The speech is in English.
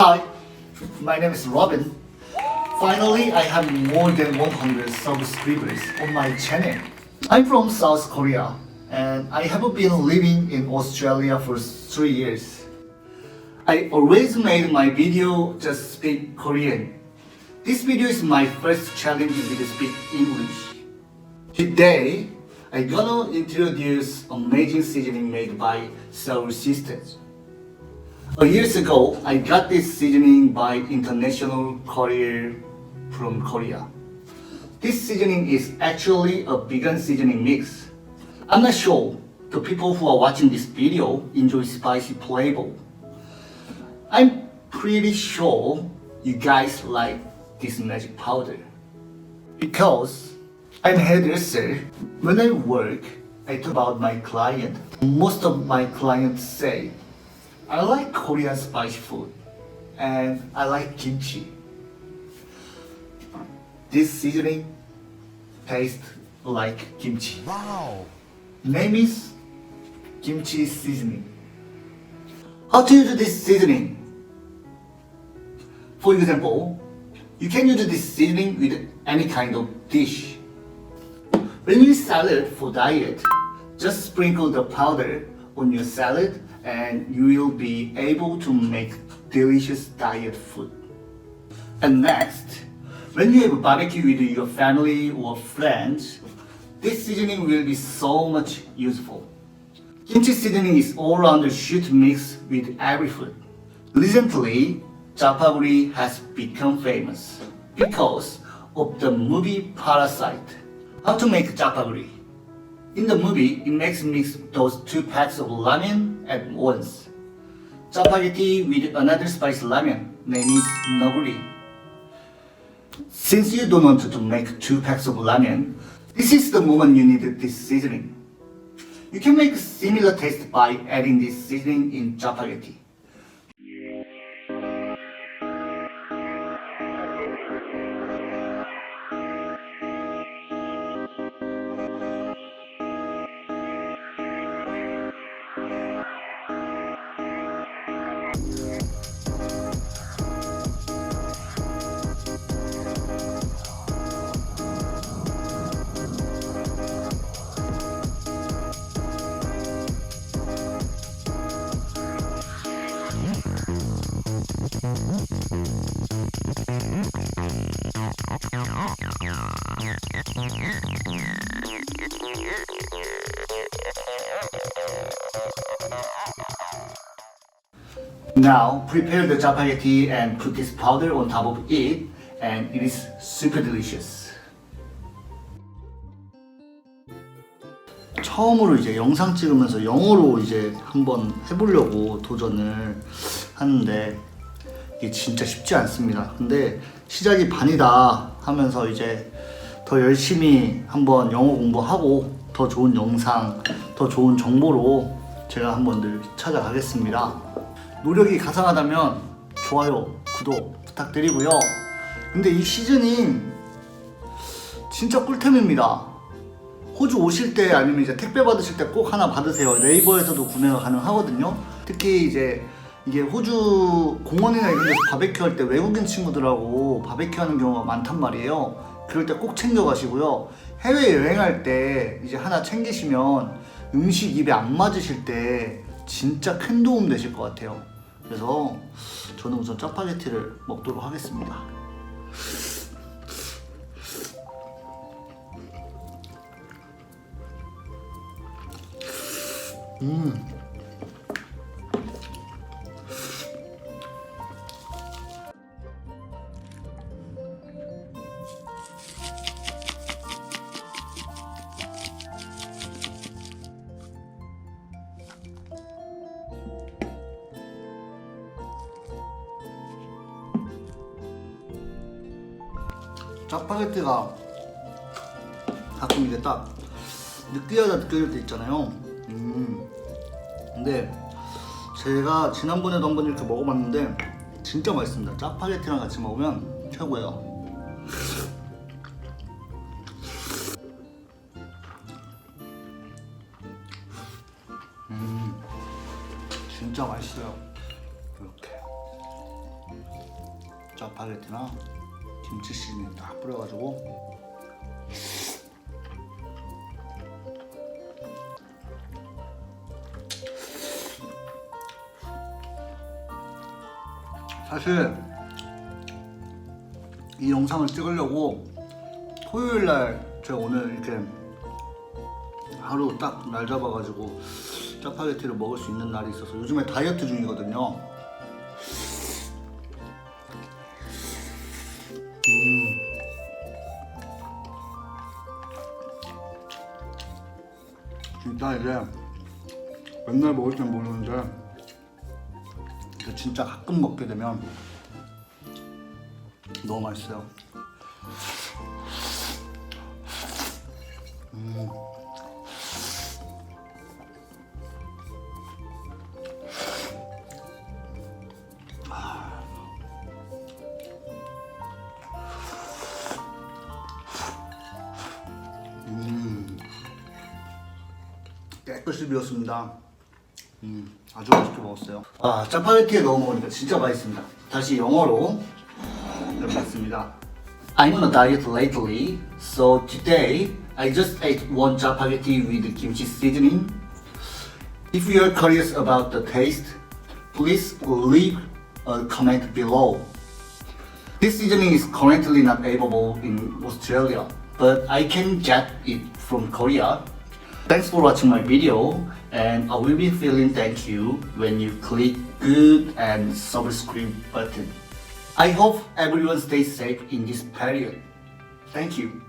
Hi, my name is Robin. Finally, I have more than 100 subscribers on my channel. I'm from South Korea and I have been living in Australia for three years. I always made my video just speak Korean. This video is my first challenge to speak English. Today, I'm gonna introduce amazing seasoning made by Seoul Sisters. A years ago, I got this seasoning by international courier from Korea. This seasoning is actually a vegan seasoning mix. I'm not sure the people who are watching this video enjoy spicy flavor. I'm pretty sure you guys like this magic powder. Because I'm hairdresser, when I work, I talk about my client. Most of my clients say, I like Korean spicy food and I like kimchi. This seasoning tastes like kimchi. Wow. Name is kimchi seasoning. How to use this seasoning? For example, you can use this seasoning with any kind of dish. When you salad for diet, just sprinkle the powder on your salad and you will be able to make delicious diet food. And next, when you have a barbecue with your family or friends, this seasoning will be so much useful. Kimchi seasoning is all-rounder shoot mix with every food. Recently, japaguri has become famous because of the movie Parasite. How to make japaguri? In the movie, it makes mix those two packs of ramen at once. Japaghetti with another spice ramen, named is naguri. Since you don't want to make two packs of ramen, this is the moment you need this seasoning. You can make a similar taste by adding this seasoning in japaghetti. Now prepare the japaghetti and put this powder on top of it and it is super delicious. 처음으로 이제 영상 찍으면서 영어로 이제 한번 해보려고 도전을 하는데 이게 진짜 쉽지 않습니다. 근데 시작이 반이다 하면서 이제 더 열심히 한번 영어 공부하고 더 좋은 영상, 더 좋은 정보로 제가 한번 늘 찾아가겠습니다. 노력이 가상하다면 좋아요, 구독 부탁드리고요. 근데 이 시즈닝 진짜 꿀템입니다. 호주 오실 때 아니면 이제 택배 받으실 때 꼭 하나 받으세요. 네이버에서도 구매가 가능하거든요. 특히 이제 이게 호주 공원이나 이런 데서 바베큐 할 때 외국인 친구들하고 바베큐 하는 경우가 많단 말이에요. 그럴 때 꼭 챙겨 가시고요. 해외 여행할 때 이제 하나 챙기시면 음식 입에 안 맞으실 때 진짜 큰 도움 되실 것 같아요. 그래서 저는 우선 짜파게티를 먹도록 하겠습니다. 짜파게티가 가끔 이게 딱 느끼하다 느껴질 때 있잖아요. 음. 근데 제가 지난번에도 한번 이렇게 먹어봤는데 진짜 맛있습니다. 짜파게티랑 같이 먹으면 최고예요. 음. 진짜 맛있어요. 이렇게. 짜파게티나 김치 시즈닝 딱 뿌려가지고 사실 이 영상을 찍으려고 토요일 날 제가 오늘 이렇게 하루 딱 날 잡아가지고 짜파게티를 먹을 수 있는 날이 있어서 요즘에 다이어트 중이거든요. 진짜 이제 맨날 먹을 땐 모르는데 진짜 가끔 먹게 되면 너무 맛있어요. 깨끗이 비웠습니다. 음, 아주 맛있게 먹었어요. 아, 짜파게티에 넣어 먹으니까 진짜 맛있습니다. 다시 영어로 해보겠습니다. I'm on a diet lately, so today I just ate one chapaghetti with kimchi seasoning. If you are curious about the taste, please leave a comment below. This seasoning is currently not available in Australia, but I can get it from Korea. Thanks for watching my video, and I will be feeling thank you when you click good and subscribe button. I hope everyone stays safe in this period. Thank you.